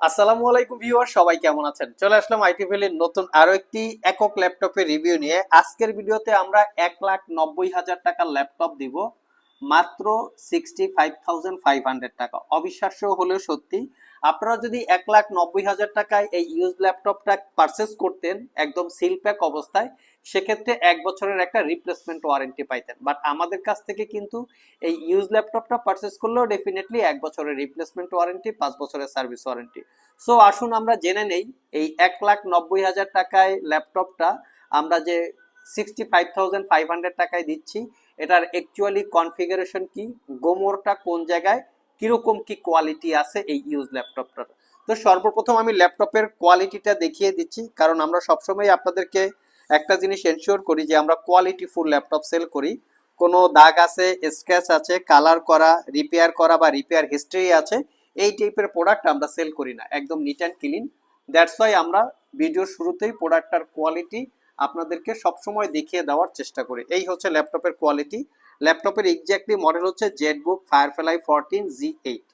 আসসালামু আলাইকুম ভিউয়ার সবাই কেমন আছেন? চলে আসলাম আইটি ভ্যালির নতুন আরও একটি একক ল্যাপটপের রিভিউ নিয়ে। আজকের ভিডিওতে আমরা এক লাখ নব্বই হাজার টাকার ল্যাপটপ দিব। মাত্র sixty five thousand five hundred টাকা। অবিশ্বাস্য হলেও সত্যি, আপনারা যদি এক লাখ নব্বই হাজার টাকায় এই ইউজ ল্যাপটপটা পারচেস করতেন, একদম সিল প্যাক অবস্থায়, সেক্ষেত্রে এক বছরের একটা রিপ্লেসমেন্ট ওয়ারেন্টি পাইতেন। বাট আমাদের কাছ থেকে কিন্তু এই ইউজ ল্যাপটপটা পারচেস করলেও ডেফিনেটলি এক বছরের রিপ্লেসমেন্ট ওয়ারেন্টি পাঁচ বছরের সার্ভিস ওয়ারেন্টি সো আসুন আমরা জেনে নেই, এই এক লাখ নব্বই হাজার টাকায় ল্যাপটপটা আমরা যে sixty five thousand five hundred টাকায় দিচ্ছি। এটার অ্যাকচুয়ালি কনফিগারেশন কি? গোমরটা কোন জায়গায়? কীরকম কি কোয়ালিটি আছে এই ইউজ ল্যাপটপটার তো সর্বপ্রথম আমি ল্যাপটপের কোয়ালিটিটা দেখিয়ে দিচ্ছি, কারণ আমরা সবসময় আপনাদেরকে একটা জিনিস এনশিওর করি যে আমরা কোয়ালিটি ফুল ল্যাপটপ সেল করি। কোনো দাগ আছে স্ক্র্যাচ আছে কালার করা রিপেয়ার করা বা রিপেয়ার হিস্ট্রি আছে, এই টাইপের প্রোডাক্ট আমরা সেল করি না। একদম neat and clean that's why আমরা ভিডিওর শুরুতেই প্রোডাক্টটার কোয়ালিটি আপনাদেরকে সবসময় দেখিয়ে দেওয়ার চেষ্টা করি। এই হচ্ছে ল্যাপটপের কোয়ালিটি ল্যাপটপের এক্স্যাক্টলি মডেল হচ্ছে Z ZBook Firefly fourteen G eight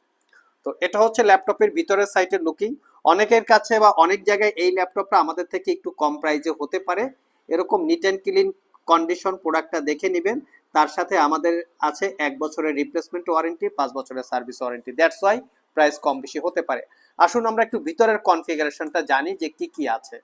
তো এটা হচ্ছে ল্যাপটপের ভিতরের সাইটের লুকিং অনেকের কাছে বা অনেক জায়গায় এই ল্যাপটপটা আমাদের থেকে একটু কম প্রাইজে হতে পারে। এরকম নিট অ্যান্ড ক্লিন কন্ডিশন প্রোডাক্টটা দেখে নেবেন। তার সাথে আমাদের আছে এক বছরের রিপ্লেসমেন্ট ওয়ারেন্টি পাঁচ বছরের service warranty that's why price কম বেশি হতে পারে। আসুন আমরা একটু ভিতরের কনফিগারেশনটা জানি যে কি কি আছে।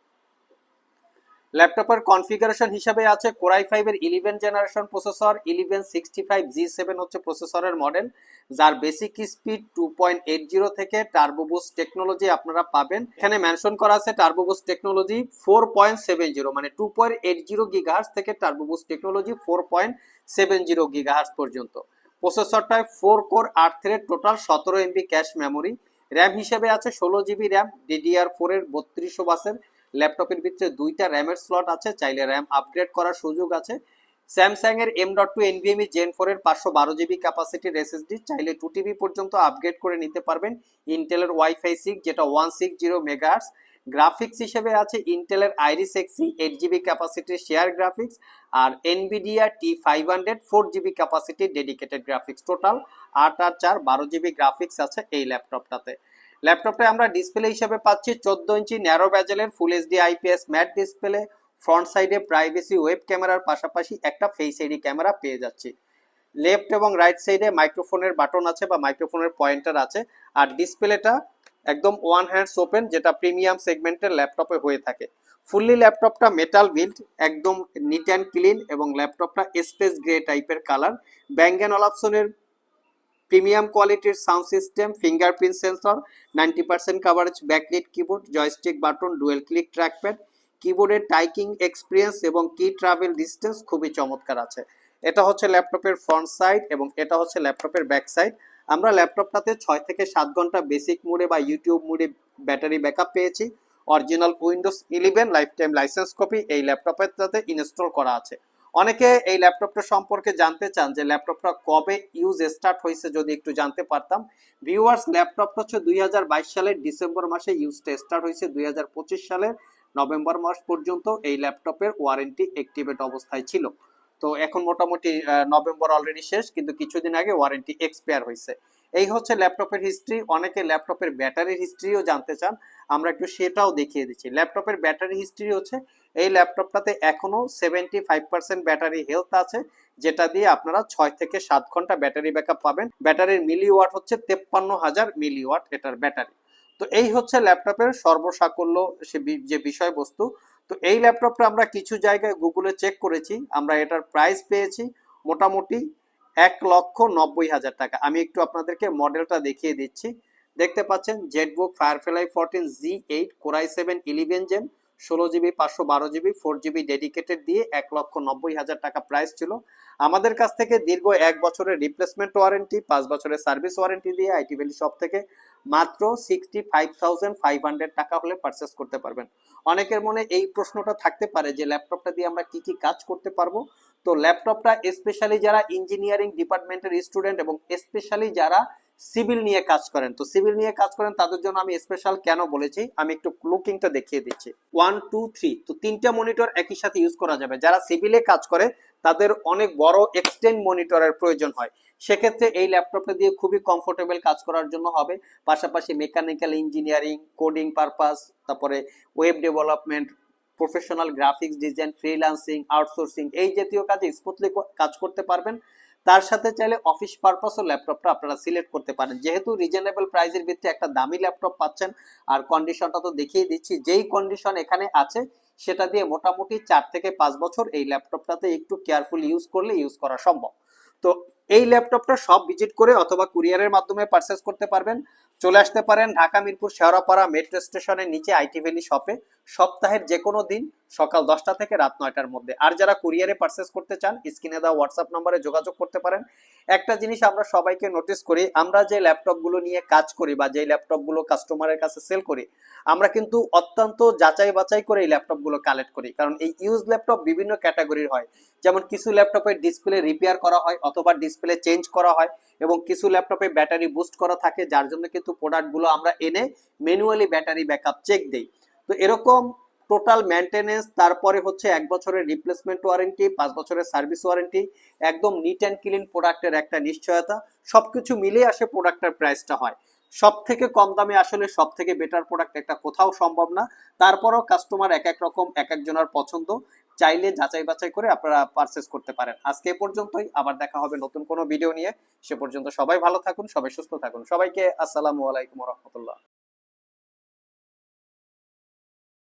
ল্যাপটপের কনফিগারেশন হিসাবে আছে কোরাই ফাইভের eleven generation processor eleven sixty five G seven হচ্ছে প্রসেসরের মডেল যার basic speed two point eight zero থেকে টার্বোবুস টেকনোলজি আপনারা পাবেন। এখানে মেনশন করা আছে turbo boost technology four point seven zero মানে two point eight zero gigahertz থেকে turbo boost technology four point seven zero gigahertz পর্যন্ত। প্রসেসরটায় ফোর কোর আট থ্রেড টোটাল সতেরো এমবি ক্যাশ মেমোরি র্যাম হিসেবে আছে ষোলো জিবি র্যাম ডিডিআর ফোর এর বত্রিশশো বাসের। ল্যাপটপের ভিতরে দুইটা র্যামের স্লট আছে, চাইলে র্যাম আপগ্রেড করার সুযোগ আছে। স্যামসাং এর M dot two NVMe gen four এর পাঁচশো বারো জিবি ক্যাপাসিটির এসএসডি চাইলে টু টিবি পর্যন্ত আপগ্রেড করে নিতে পারবেন ইন্টেলের ওয়াইফাই সিক্স যেটা one six zero megahertz graphics হিসেবে আছে ইন্টেলের আইরিস এক্সি এইট জিবি ক্যাপাসিটির শেয়ার গ্রাফিক্স আর Nvidia T five hundred four GB ক্যাপাসিটির dedicated graphics total আট আর চার, বারো জিবি গ্রাফিক্স আছে এই ল্যাপটপটাতে। ল্যাপটপে আমরা ডিসপ্লে হিসেবে পাচ্ছি চোদ্দ ইঞ্চি narrow ব্যাজেলের full HD IPS matte display front সাইডে প্রাইভেসি ওয়েব ক্যামেরার পাশাপাশি একটা ফেস আইডি ক্যামেরা পেয়ে যাচ্ছি। লেফট এবং রাইট সাইডে মাইক্রোফোনের বাটন আছে বা মাইক্রোফোনের পয়েন্টার আছে। আর ডিসপ্লেটা একদম ওয়ান হ্যান্ডস ওপেন যেটা প্রিমিয়াম সেগমেন্টের ল্যাপটপে হয়ে থাকে। ফুললি ল্যাপটপটা মেটাল বিল্ড একদম নিট অ্যান্ড ক্লিন এবং ল্যাপটপটা স্পেস গ্রে টাইপের কালার ব্যাঙ্গেন অলাপসনের প্রিমিয়াম কোয়ালিটির sound system, fingerprint sensor, ninety percent coverage backlit keyboard joystick button dual click trackpad কিবোর্ডের টাইকিং এক্সপিরিয়েন্স এবং কি ট্রাভেল ডিস্টেন্স খুবই চমৎকার আছে। এটা হচ্ছে ল্যাপটপের ফ্রন্ট সাইড এবং এটা হচ্ছে ল্যাপটপের ব্যাক সাইড আমরা ল্যাপটপটাতে ছয় থেকে সাত ঘণ্টা বেসিক মোডে বা ইউটিউব মোডে ব্যাটারি ব্যাকআপ পেয়েছি। Original Windows eleven lifetime licence copy এই ল্যাপটপের সাথে ইনস্টল করা আছে। অনেকে এই ল্যাপটপটা সম্পর্কে জানতে চান যে ল্যাপটপটা কবে ইউজ স্টার্ট হয়েছে যদি একটু জানতে পারতাম। ভিউয়ার্স ল্যাপটপটা হচ্ছে দুই সালের ডিসেম্বর মাসে ইউজটা স্টার্ট হয়েছে, দুই সালের নভেম্বর মাস পর্যন্ত এই ল্যাপটপের ওয়ারেন্টি অ্যাক্টিভেট অবস্থায় ছিল। তো এখন মোটামুটি নভেম্বর অলরেডি শেষ, কিন্তু কিছুদিন আগে ওয়ারেন্টি এক্সপায়ার হয়েছে। এই হচ্ছে ল্যাপটপের হিস্ট্রি অনেকে ল্যাপটপের ব্যাটারির হিস্ট্রিও জানতে চান। আমরা একটু সেটাও দেখিয়ে দিচ্ছি। ল্যাপটপের ব্যাটারি হিস্ট্রি হচ্ছে, এই ল্যাপটপটাতে এখনও seventy five percent battery health আছে, যেটা দিয়ে আপনারা ছয় থেকে সাত ঘণ্টা ব্যাটারি ব্যাকআপ পাবেন। ব্যাটারির মিলি ওয়াট হচ্ছে তেপ্পান্ন হাজার মিলি ওয়াট এটার ব্যাটারি। তো এই হচ্ছে ল্যাপটপের সর্বসাকল্য সে যে বিষয়বস্তু। তো এই ল্যাপটপটা আমরা কিছু জায়গায় গুগলে চেক করেছি, আমরা এটার প্রাইস পেয়েছি মোটামুটি এক লক্ষ নব্বই হাজার টাকা। আমি একটু আপনাদেরকে মডেলটা দেখিয়ে দিচ্ছি। দেখতে পাচ্ছেন Jetbook Firefly fourteen G eight Core i seven eleven gen ষোলো জিবি পাঁচশো বারো জিবি ফোর জিবি ডেডিকেটেড দিয়ে এক লক্ষ নব্বই হাজার টাকা প্রাইস ছিল। আমাদের কাছ থেকে দীর্ঘ এক বছরের রিপ্লেসমেন্ট ওয়ারেন্টি পাঁচ বছরের সার্ভিস ওয়ারেন্টি দিয়ে আইটি ভ্যালি শপ থেকে মাত্র sixty five thousand five hundred টাকা হলে পারচেস করতে পারবেন। অনেকের মনে এই প্রশ্নটা থাকতে পারে যে ল্যাপটপটা দিয়ে আমরা কি কি কাজ করতে পারব? তো ল্যাপটপটা স্পেশালি যারা ইঞ্জিনিয়ারিং ডিপার্টমেন্টের স্টুডেন্ট এবং স্পেশালি যারা সিভিল নিয়ে কাজ করেন। তো সিভিল নিয়ে কাজ করেন, তাদের জন্য আমি স্পেশাল কেন বলেছি, আমি একটু লুকিংটা দেখিয়ে দিচ্ছি। ওয়ান টু থ্রি তো তিনটা মনিটর একই সাথে ইউজ করা যাবে। যারা সিভিলে কাজ করে, তাদের অনেক বড় এক্সটেন্ড মনিটরের প্রয়োজন হয়। সেক্ষেত্রে এই ল্যাপটপটা দিয়ে খুবই কমফোর্টেবল কাজ করার জন্য হবে। পাশাপাশি মেকানিক্যাল ইঞ্জিনিয়ারিং কোডিং পারপাস তারপরে web development professional graphics design freelancing outsourcing এই জাতীয় কাজে স্মুথলি কাজ করতে পারবেন। তার সাথে চাইলে অফিস পারপাসও ল্যাপটপটা আপনারা সিলেক্ট করতে পারেন। যেহেতু রিজনেবল প্রাইসের ভিত্তিতে একটা দামি ল্যাপটপ পাচ্ছেন, আর কন্ডিশনটা তো দেখিয়ে দিচ্ছি, যেই কন্ডিশন এখানে আছে, সেটা দিয়ে মোটামুটি চার থেকে পাঁচ বছর এই ল্যাপটপটাতে একটু কেয়ারফুল ইউজ করলে ইউজ করা সম্ভব। তো এই ল্যাপটপটা সব ভিজিট করে অথবা কুরিয়ারের মাধ্যমে পারচেস করতে পারবেন। চলে আসতে পারেন ঢাকা, মিরপুর, শেওড়াপাড়া মেট্রো স্টেশনের নিচে আইটি ভ্যালি শপে সপ্তাহের যে কোনো দিন সকাল দশটা থেকে রাত নয়টার মধ্যে। আর যারা কুরিয়ারে পারচেস করতে চান, স্ক্রিনে দেওয়া হোয়াটসঅ্যাপ নম্বরে যোগাযোগ করতে পারেন। একটা জিনিস আমরা সবাইকে নোটিস করি, আমরা যে ল্যাপটপগুলো নিয়ে কাজ করি বা যে ল্যাপটপগুলো কাস্টমারের কাছে সেল করি, আমরা কিন্তু অত্যন্ত যাচাই বাছাই করে এই ল্যাপটপগুলো কালেক্ট করি। কারণ এই ইউজ ল্যাপটপ বিভিন্ন ক্যাটাগরির হয়। যেমন কিছু ল্যাপটপের ডিসপ্লে রিপেয়ার করা হয় অথবা ডিসপ্লে চেঞ্জ করা হয় এবং কিছু ল্যাপটপে ব্যাটারি বুস্ট করা থাকে, যার জন্য কিন্তু প্রোডাক্টগুলো আমরা এনে ম্যানুয়ালি ব্যাটারি ব্যাকআপ চেক দেই। তো এরকম টোটাল মেনটেনেন্স তারপরে হচ্ছে এক বছরের রিপ্লেসমেন্ট ওয়ারেন্টি পাঁচ বছরের সার্ভিস ওয়ারেন্টি একদম নিট অ্যান্ড ক্লিন প্রোডাক্টের একটা নিশ্চয়তা, সবকিছু মিলিয়ে আসে প্রোডাক্টের প্রাইসটা হয়। সব থেকে কম দামে আসলে সব থেকে বেটার প্রোডাক্ট একটা কোথাও সম্ভব না। তারপরও কাস্টমার এক এক রকম, এক একজনের পছন্দ। চাইলে যাচাই বাছাই করে আপনারা পারচেস করতে পারেন। আজকে এ পর্যন্তই, আবার দেখা হবে নতুন কোনো ভিডিও নিয়ে। সে পর্যন্ত সবাই ভালো থাকুন, সবাই সুস্থ থাকুন। সবাইকে আসসালামু আলাইকুম রহমতুল্লাহ।